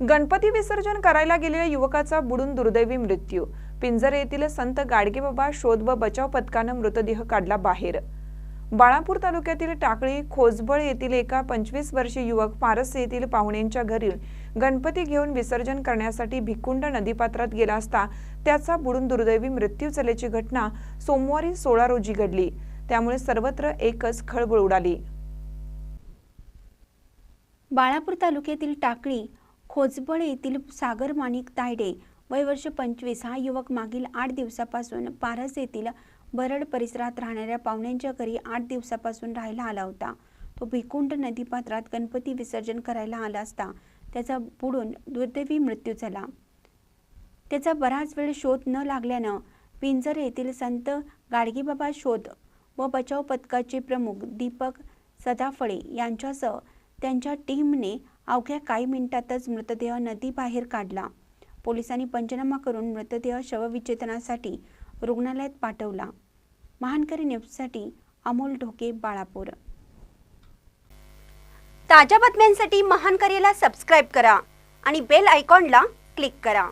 गणपती विसर्जन करायला गेलेल्या युवकाचा बुडून दुर्दैवी मृत्यू. पिंजरे येथील संत गाडगेबाबा शोध व बचाव पथकानं मृतदेह काढला बाहेर. बाळापूर तालुक्यातील टाकळी खोजबळ येथील एका पंचवीस वर्षीय युवक पारस येथील पाहुण्यांच्या घरी गणपती घेऊन विसर्जन करण्यासाठी भिकुंड नदीपात्रात गेला असता त्याचा बुडून दुर्दैवी मृत्यू झाल्याची घटना सोमवारी सोळा रोजी घडली. त्यामुळे सर्वत्र एकच खळबळ उडाली. बाळापूर तालुक्यातील टाकळी खोजबळ येथील सागर माणिक तायडे वय वर्ष पंचवीस. हा युवक मागील आठ दिवसापासून पारस येथील बरड परिसरात राहणाऱ्या पाहुण्यांच्या घरी आठ दिवसापासून राहायला आला होता. तो भिकुंड नदीपात्रात गणपती विसर्जन करायला आला असता. त्याचा बुडून दुर्दैवी मृत्यू झाला. त्याचा बराच वेळ शोध न लागल्यानं पिंजर येथील संत गाडगेबाबा शोध व बचाव पथकाचे प्रमुख दीपक सदाफळे यांच्यासह त्यांच्या टीमने अवघ्या काही मिनिटातच मृतदेह नदीबाहेर काढला. पोलिसांनी पंचनामा करून मृतदेह शवविच्छेदनासाठी रुग्णालयात पाठवला. महानकरी न्यूजसाठी अमोल ढोके बाळापूर. ताज्या बातम्यांसाठी महानकरीला सबस्क्राईब करा आणि बेल आयकॉनला क्लिक करा.